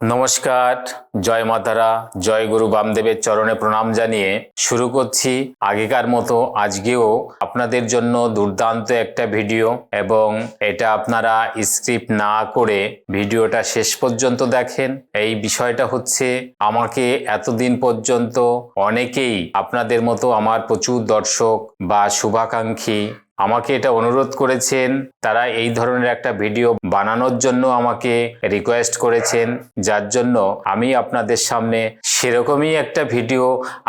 নমস্কার, জয় মাতারা, জয় গুরু বামদেবের চরণে প্রণাম জানিয়ে শুরু করছি আগেকার মতো আজকেও আপনাদের জন্য দুর্দান্ত একটা ভিডিও এবং এটা আপনারা স্ক্রিপ্ট না করে ভিডিওটা শেষ পর্যন্ত দেখেন। এই বিষয়টা হচ্ছে আমাকে এতদিন পর্যন্ত অনেকেই আপনাদের মতো আমার প্রচুর দর্শক বা শুভাকাঙ্ক্ষী আমাকে এটা অনুরোধ করেছেন, তারা এই ধরনের একটা ভিডিও বানানোর জন্য আমাকে রিকোয়েস্ট করেছেন, যার জন্য আমি আপনাদের সামনে সেরকমই একটা ভিডিও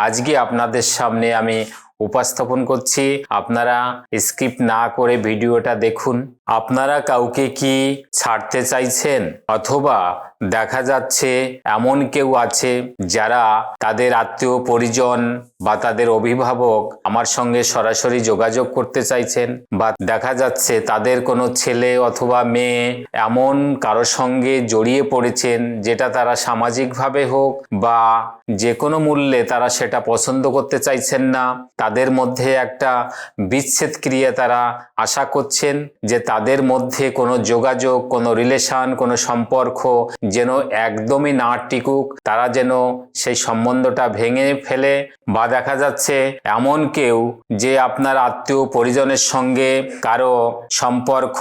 আজকে আপনাদের সামনে আমি উপস্থাপন করছি। আপনারা স্কিপ না করে ভিডিওটা দেখুন। আপনারা কাউকে কি ছাড়তে চাইছেন অথবা দেখা যাচ্ছে এমন কেউ আছে যারা তাদের আত্মীয় পরিজন বা তাদের অভিভাবক আমার সঙ্গে সরাসরি যোগাযোগ করতে চাইছেন বা দেখা যাচ্ছে তাদের কোনো ছেলে অথবা মেয়ে এমন কারোর সঙ্গে জড়িয়ে পড়েছেন যেটা তারা সামাজিকভাবে হোক বা যে কোনো মূল্যে তারা সেটা পছন্দ করতে চাইছেন না তাদের মধ্যে একটা বিচ্ছেদ ক্রিয়া তারা আশা করছেন যে তাদের মধ্যে কোনো যোগাযোগ, কোনো রিলেশন কোনো সম্পর্ক যেন একদমই না টিকুক। তারা যেন সেই সম্বন্ধটা ভেঙে ফেলে বা দেখা যাচ্ছে এমন কেউ যে আপনার আত্মীয় পরিজনের সঙ্গে কারও সম্পর্ক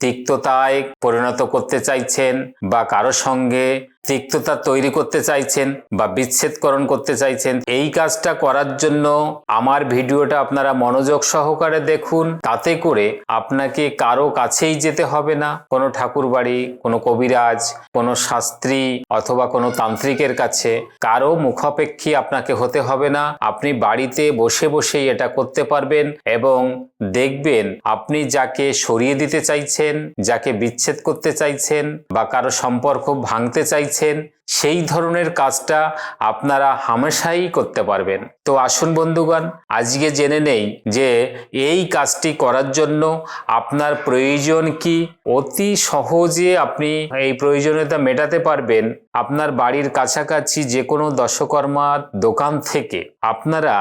তিক্ততায় পরিণত করতে চাইছেন বা কারও সঙ্গে তিক্ততা তৈরি করতে চাইছেন বা বিচ্ছেদকরণ করতে চাইছেন, এই কাজটা করার জন্য আমার ভিডিওটা আপনারা মনোযোগ সহকারে দেখুন। তাতে করে আপনাকে কারও কাছেই যেতে হবে না। কোনো ঠাকুর বাড়ি কোনো কবিরাজ, কোনো শাস্ত্রী অথবা কোনো তান্ত্রিকের কাছে কারও মুখাপেক্ষী আপনাকে হতে হবে না। আপনি বাড়িতে বসে বসেই এটা করতে পারবেন এবং দেখবেন আপনি যাকে সরিয়ে দিতে চাইছেন যাকে বিচ্ছেদ করতে চাইছেন বা কারও সম্পর্ক ভাঙতে চাইছেন সেই ধরনের কাজটা আপনারা হামেশাই করতে পারবেন। তো আসুন বন্ধুগণ, আজকে জেনে নেই যে এই কাজটি করার জন্য আপনার প্রয়োজন কি? অতি সহজে আপনি এই প্রয়োজনীয়তা মেটাতে পারবেন আপনার বাড়ির কাছাকাছি যে কোনো দশকর্মার দোকান থেকে। আপনারা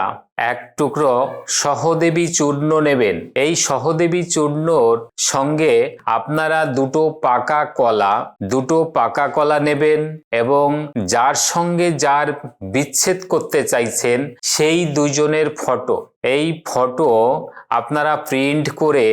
এক টুকরো সহদেবী চূর্ণ নেবেন। এই সহদেবী চূর্ণর সঙ্গে আপনারা দুটো পাকা কলা, দুটো পাকা কলা নেবেন এবং যার সঙ্গে যার বিচ্ছেদ করতে চাইছেন সেই দুজনের ফটো এই ফটো আপনারা প্রিন্ট করে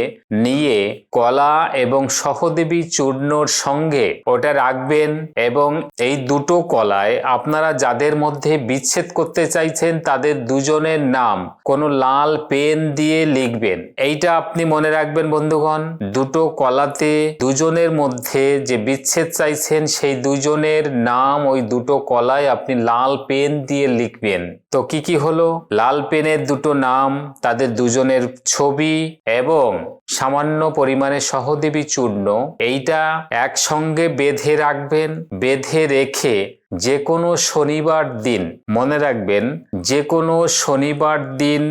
নিয়ে কলা এবং সহদেবী চূর্ণর সঙ্গে ওটা রাখবেন এবং এই দুটো কলায় আপনারা যাদের মধ্যে বিচ্ছেদ করতে চাইছেন তাদের দুজনের নাম কোনো লাল পেন দিয়ে লিখবেন। এইটা আপনি মনে রাখবেন বন্ধুগণ, দুটো কলাতে দুজনের মধ্যে যে বিচ্ছেদ চাইছেন সেই দুজনের নাম ওই দুটো কলায় আপনি লাল পেন দিয়ে লিখবেন। তো কি কি হলো? লাল পেনের দুটো নাম, তাদের দুজনের ছবি এবং সামান্য পরিমাণে সহদেবী চূর্ণ, এইটা একসঙ্গে বেঁধে রাখবেন, বেঁধে রেখে যে কোনো শনিবার দিন মনে রাখবেন যে কোনো শনিবার দিন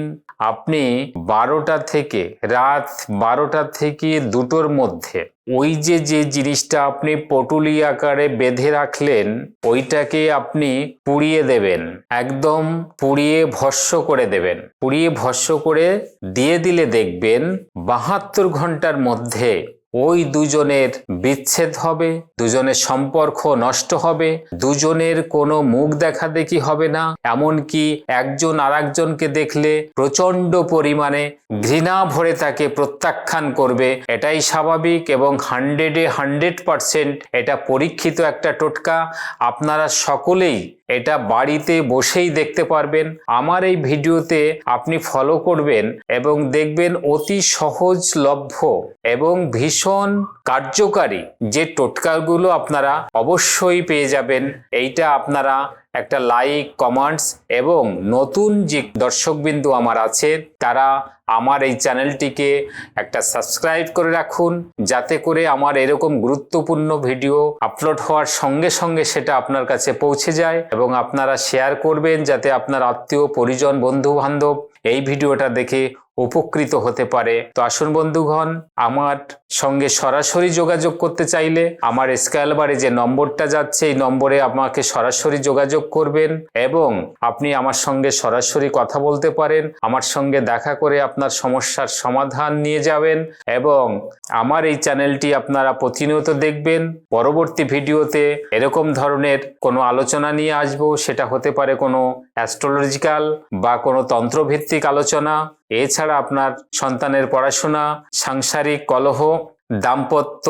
আপনি বারোটা থেকে রাত বারোটা থেকে দুটোর মধ্যে ওই যে যে জিনিসটা আপনি পটুলি আকারে বেঁধে রাখলেন, ওইটাকে আপনি পুড়িয়ে দেবেন, একদম পুড়িয়ে ভস্য করে দেবেন। পুড়িয়ে ভস্য করে দিয়ে দিলে দেখবেন বাহাত্তর ঘণ্টার মধ্যে ওই দুজনের বিচ্ছেদ হবে, দুজনের সম্পর্ক নষ্ট হবে, দুজনের কোনো মুখ দেখা দেখি হবে না, এমনকি একজন আরেকজনকে দেখলে প্রচণ্ড পরিমাণে ঘৃণা ভরে তাকে প্রত্যাখ্যান করবে। এটাই স্বাভাবিক এবং হান্ড্রেডে হান্ড্রেড পারসেন্ট এটা পরীক্ষিত একটা টোটকা। আপনারা সকলেই এটা বাড়িতে বসেই দেখতে পারবেন। আমার এই ভিডিওতে আপনি ফলো করবেন এবং দেখবেন অতি সহজলভ্য এবং ভীষণ কার্যকারী যে টোটকাগুলো আপনারা অবশ্যই পেয়ে যাবেন। এইটা আপনারা একটা লাইক কমেন্টস এবং নতুন যে দর্শকবিন্দু আমার আছে, তারা আমার এই চ্যানেলটিকে একটা সাবস্ক্রাইব করে রাখুন, যাতে করে আমার এরকম গুরুত্বপূর্ণ ভিডিও আপলোড হওয়ার সঙ্গে সঙ্গে সেটা আপনার কাছে পৌঁছে যায় এবং আপনারা শেয়ার করবেন, যাতে আপনার আত্মীয়, পরিজন বন্ধু বান্ধব এই ভিডিওটা দেখে উপকৃত হতে পারে। তো আসুন বন্ধুগণ, আমার সঙ্গে সরাসরি যোগাযোগ করতে চাইলে আমার স্ক্যালবারে যে নম্বরটা যাচ্ছে, এই নম্বরে আমাকে সরাসরি যোগাযোগ করবেন এবং আপনি আমার সঙ্গে সরাসরি কথা বলতে পারেন। আমার সঙ্গে দেখা করে আপনার সমস্যার সমাধান নিয়ে যাবেন এবং আমার এই চ্যানেলটি আপনারা প্রতিনিয়ত দেখবেন। পরবর্তী ভিডিওতে এরকম ধরনের কোনো আলোচনা নিয়ে আসব, সেটা হতে পারে কোনো অ্যাস্ট্রোলজিক্যাল বা কোনো তন্ত্রভিত্তিক আলোচনা। এছাড়া আপনার সন্তানের পড়াশোনা সাংসারিক কলহ দাম্পত্য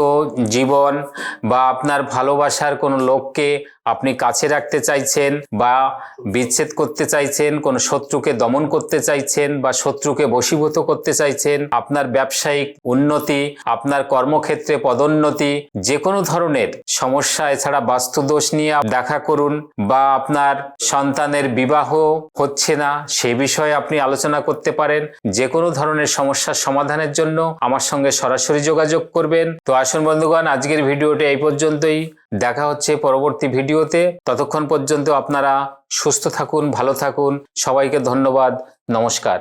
জীবন বা আপনার ভালোবাসার কোনো লোককে আপনি কাছে রাখতে চাইছেন বা বিচ্ছেদ করতে চাইছেন, কোনো শত্রুকে দমন করতে চাইছেন বা শত্রুকে বশীভূত করতে চাইছেন, আপনার ব্যবসায়িক উন্নতি, আপনার কর্মক্ষেত্রে পদোন্নতি যে কোনো ধরনের সমস্যা, এছাড়া বাস্তুদোষ নিয়ে দেখা করুন বা আপনার সন্তানের বিবাহ হচ্ছে না, সে বিষয়ে আপনি আলোচনা করতে পারেন। যে কোনো ধরনের সমস্যার সমাধানের জন্য আমার সঙ্গে সরাসরি যোগাযোগ করবেন। তো আসুন বন্ধুগণ, আজকের ভিডিওটি এই পর্যন্তই। দেখা হচ্ছে পরবর্তী ভিডিওতে। ততক্ষণ পর্যন্ত আপনারা সুস্থ থাকুন, ভালো থাকুন। সবাইকে ধন্যবাদ। নমস্কার।